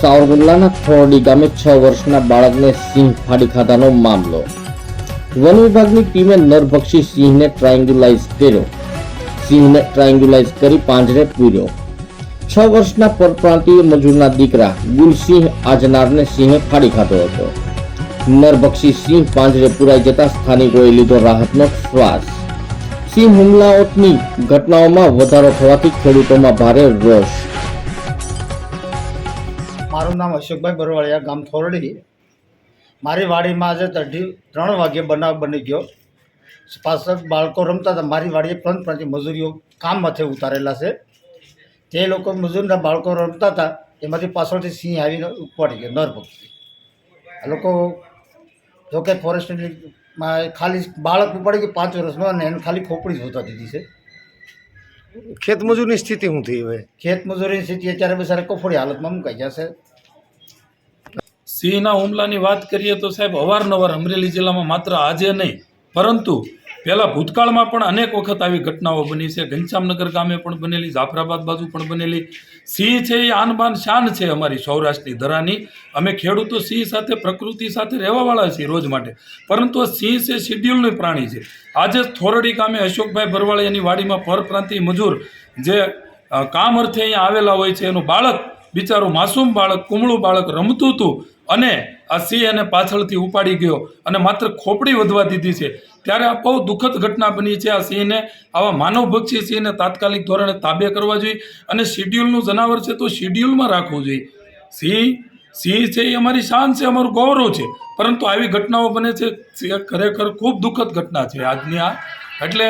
સાવરકુંડલાના થોરડી ગામે છ વર્ષના બાળકને સિંહ ફાડી ખાધાનો મામલો. વન વિભાગની ટીમે નરભક્ષી સિંહને ટ્રાયંગ્યુલાઇઝ કર્યો. સિંહને ટ્રાયંગ્યુલાઇઝ કરી પાંજરે પૂર્યો છ વર્ષના પરપ્રાંતીય મજૂરના દીકરા ગુલસિંહ આજનારને સિંહે ફાડી ખાધો હતો. નરભક્ષી સિંહ પાંજરે પુરાઈ જતા સ્થાનિકોએ લીધો રાહતનો શ્વાસ. સિંહ હુમલાઓની ઘટનાઓમાં વધારો થવાથી ખેડૂતોમાં ભારે રોષ. મારું નામ અશોકભાઈ બરવાળિયા, ગામ થોરડી. મારી વાડીમાં આજે તઢી ત્રણ વાગ્યે બનાવ બની ગયો. પાછળ બાળકો રમતા હતા, મારી વાડીએ ત્રણ પાંચ મજૂરીઓ કામ માથે ઉતારેલા છે. તે લોકો મજૂરના બાળકો રમતા હતા, એમાંથી પાછળથી સિંહ આવીને ઉપાડી ગયો, નર પક્ષી આ લોકો, જોકે ફોરેસ્ટમાં ખાલી બાળક ઉપાડી ગયું, પાંચ વર્ષનો, અને એને ખાલી ખોપડી જોતા દીધી છે. ખેતમજૂરની સ્થિતિ શું થઈ હવે? ખેત મજૂરીની સ્થિતિ અત્યારે બિચારા કફોડી હાલતમાં મુકાઈ જશે સિંહના હુમલાની વાત કરીએ તો સાહેબ અવારનવાર અમરેલી જિલ્લામાં માત્ર આજે નહીં પરંતુ પહેલાં ભૂતકાળમાં પણ અનેક વખત આવી ઘટનાઓ બની છે. ઘનશ્યામનગર ગામે પણ બનેલી, જાફરાબાદ બાજુ પણ બનેલી. સિંહ છે એ આનબાન શાન છે અમારી સૌરાષ્ટ્રની ધરાની. અમે ખેડૂતો સિંહ સાથે, પ્રકૃતિ સાથે રહેવાવાળા છીએ રોજ માટે. પરંતુ સિંહ છે શિડ્યુલનું પ્રાણી છે. આજે થોરડી ગામે અશોકભાઈ બરવાળિયાની વાડીમાં પરપ્રાંતીય મજૂર જે કામ અર્થે અહીંયા આવેલા હોય છે, એનું બાળક બિચારું માસૂમ બાળક, કુમળું બાળક રમતું હતું અને આ સિંહ એને પાછળથી ઉપાડી ગયો અને માત્ર ખોપડી વધવા દીધી છે. ત્યારે આ બહુ દુઃખદ ઘટના બની છે આ સિંહને. આવા માનવભક્ષી સિંહને તાત્કાલિક ધોરણે તાબે કરવા જોઈએ અને શિડ્યુલનું જનાવર છે તો શિડ્યુલમાં રાખવું જોઈએ. સિંહ સિંહ છે એ અમારી શાન છે, અમારું ગૌરવ છે. પરંતુ આવી ઘટનાઓ બને છે. ખરેખર ખૂબ દુઃખદ ઘટના છે આજની આ. એટલે